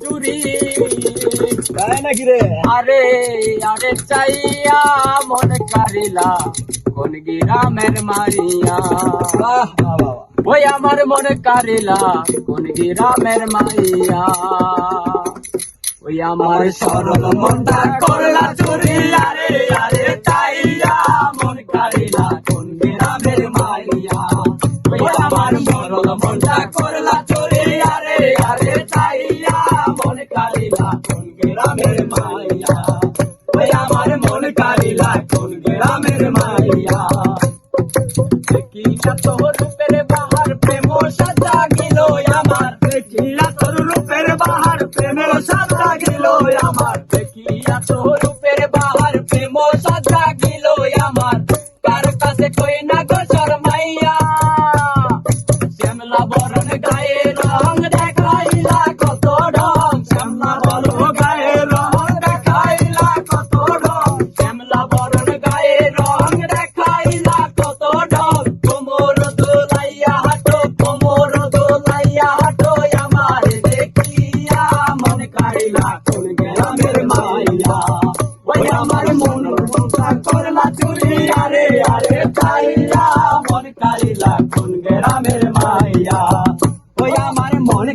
চুরি তাই নাকি রে? আরে আরে চাইয়া মন কারিলা কোন গিরামের মারিয়া। বাহ বাহ ওই আমার মন কারিলা কোন গিরামের মাইয়া ওই আমার সরল মনটা করলা চুরি। আরে আরে চাইয়া মন কারিলা কোন গিরামের মাইয়া ওই আমার সরল মনটা করলা আমার মন আমার দেখিয়া তোর রূপের বাহার প্রেম সাজা গেল আমার কাছে শ্যামলা বরণ গায়ে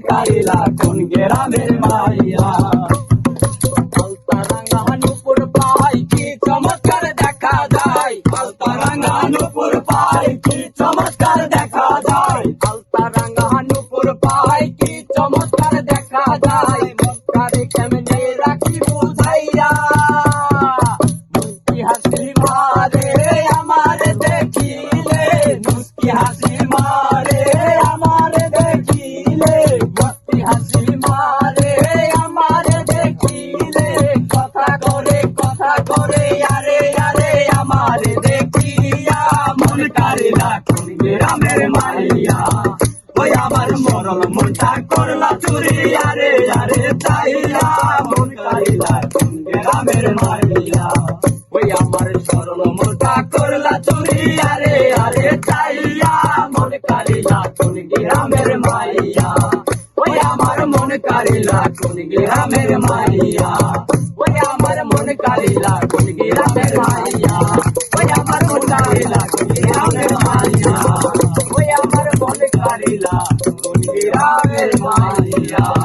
কাইলা কোন গ্রামের মাইয়া চমৎকার দেখা যায়? চমৎকার দেখা কোন মাইয়া। ওই আমার মরল মনটা করলা চুরি, আরে আরে চাইলা মন কোন গ্রামের মাইয়া। ওই আমার সরল মনটা করলা চুরি, আরে আরে চাইয়া মন কারিলা কোন গ্রামের মাইয়া। ওই আমার মন কারিলা কোন গ্রামের মাইয়া। ওই আমার মন কারিলা কোন গ্রামের মাইয়া। Galila, con Gira